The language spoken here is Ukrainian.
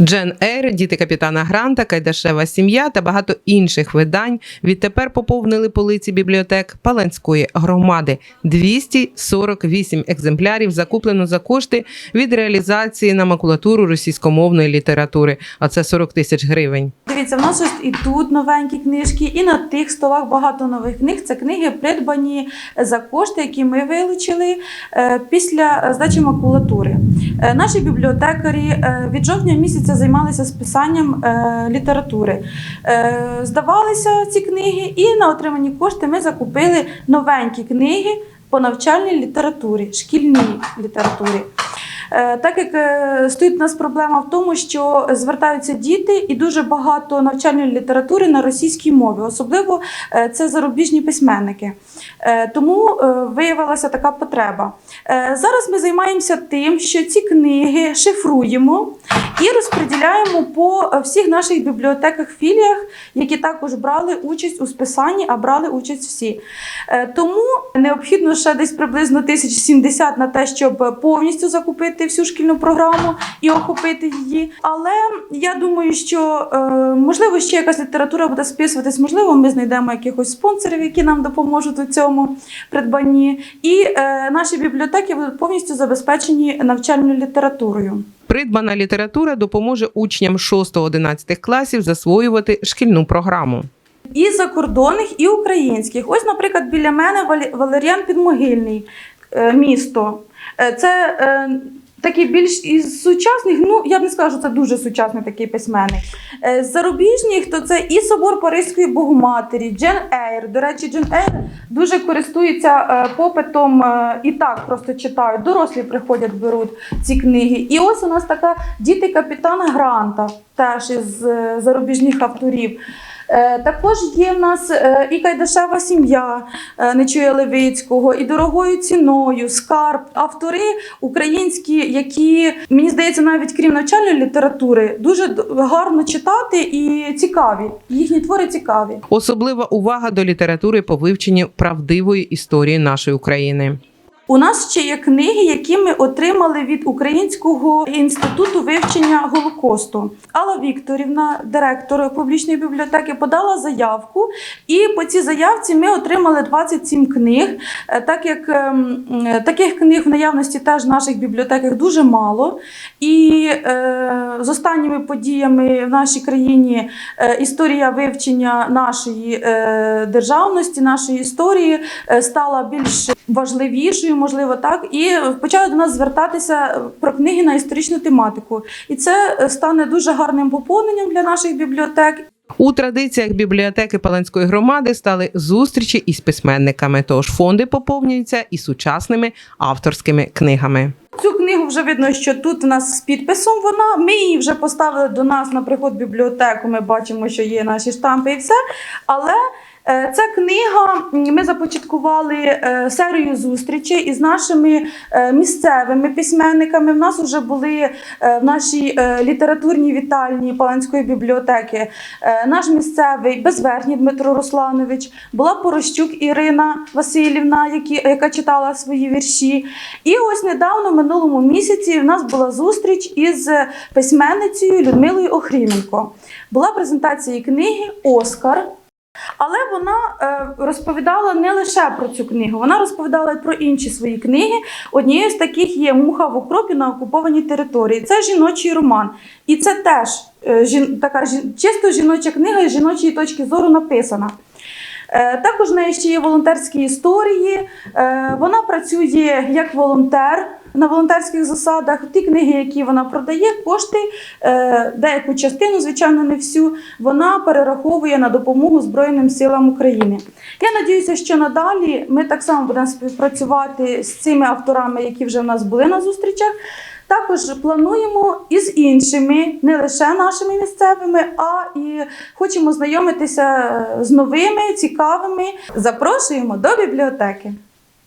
Джен Ейр, діти капітана Гранта, Кайдашева сім'я та багато інших видань відтепер поповнили полиці бібліотек Паланської громади. 248 екземплярів закуплено за кошти від реалізації на макулатуру російськомовної літератури, а це 40 тисяч гривень. Дивіться, в нас і тут новенькі книжки, і на тих столах багато нових книг. Це книги, придбані за кошти, які ми вилучили е, після здачі макулатури. Е, Наші бібліотекарі е, від жовтня місяця займалися списанням е, літератури. Здавалися ці книги, і на отримані кошти ми закупили новенькі книги по навчальній літературі, шкільній літературі. Е, Так як е, стоїть у нас проблема в тому, що звертаються діти і дуже багато навчальної літератури на російській мові, особливо е, це зарубіжні письменники. Тому виявилася така потреба. Зараз ми займаємося тим, що ці книги шифруємо і розподіляємо по всіх наших бібліотеках, філіях, які також брали участь у списанні, а брали участь всі. Тому необхідно ще десь приблизно 1070 на те, щоб повністю закупити всю шкільну програму і охопити її. Але я думаю, що е, можливо ще якась література буде списуватись, можливо, ми знайдемо якихось спонсорів, які нам допоможуть у цьому придбанні. І е, наші бібліотеки будуть повністю забезпечені навчальною літературою. Придбана література допоможе учням 6-11 класів засвоювати шкільну програму. і закордонних, і українських. Ось, наприклад, біля мене Валеріан Підмогильний е, місто. Це такий більш із сучасних, ну я б не сказала, що це дуже сучасний такий письменник. Е, З зарубіжних то це і собор Паризької Богоматері, Джен Ейр. До речі, Джен Ейр дуже користується е, попитом е, і так просто читають. Дорослі приходять, беруть ці книги. І ось у нас така діти капітана Гранта, теж із е, зарубіжних авторів. Е, Також є в нас е, і Кайдашева сім'я е, Нечуя Левицького, і дорогою ціною, скарб, автори українські, які мені здається, навіть крім навчальної літератури, дуже гарно читати і цікаві. Їхні твори цікаві. Особлива увага до літератури по вивченню правдивої історії нашої України. У нас ще є книги, які ми отримали від Українського інституту вивчення Голокосту. Алла Вікторівна, директор публічної бібліотеки, подала заявку, і по цій заявці ми отримали 27 книг. Е, Так як ем, е, таких книг в наявності теж в наших бібліотеках дуже мало. І е, з останніми подіями в нашій країні е, історія вивчення нашої е, державності, нашої історії е, стала більш важливішою, можливо, так, і почали до нас звертатися про книги на історичну тематику. І це е, стане дуже гарним поповненням для наших бібліотек. У традиціях бібліотеки Паланської громади стали зустрічі із письменниками, тож фонди поповнюються і сучасними авторськими книгами. Цю книгу вже видно, що тут у нас з підписом вона. Ми її вже поставили до нас на приход в бібліотеку. Ми бачимо, що є наші штампи і все. Але ця книга ми започаткували е, серію зустрічей із нашими е, місцевими письменниками. В нас вже були е, в нашій е, літературній вітальні Паланської бібліотеки е, наш місцевий безверхній Дмитро Русланович, була Порощук Ірина Васильівна, яка читала свої вірші. І ось недавно, минулому місяці, в нас була зустріч із письменницею Людмилою Охріменко. Була презентація книги Оскар. Але вона е, розповідала не лише про цю книгу, вона розповідала про інші свої книги. Однією з таких є Муха в окропі на окупованій території. Це жіночий роман. І це теж е, така чисто жіноча книга з жіночої точки зору написана. Е, Також в неї ще є волонтерські історії. Вона працює як волонтер на волонтерських засадах. Ті книги, які вона продає, кошти, е, деяку частину, звичайно, не всю, вона перераховує на допомогу Збройним силам України. Я надіюся, що надалі ми так само будемо співпрацювати з цими авторами, які вже в нас були на зустрічах. Також плануємо і з іншими, не лише нашими місцевими, а і хочемо знайомитися з новими, цікавими. Запрошуємо до бібліотеки.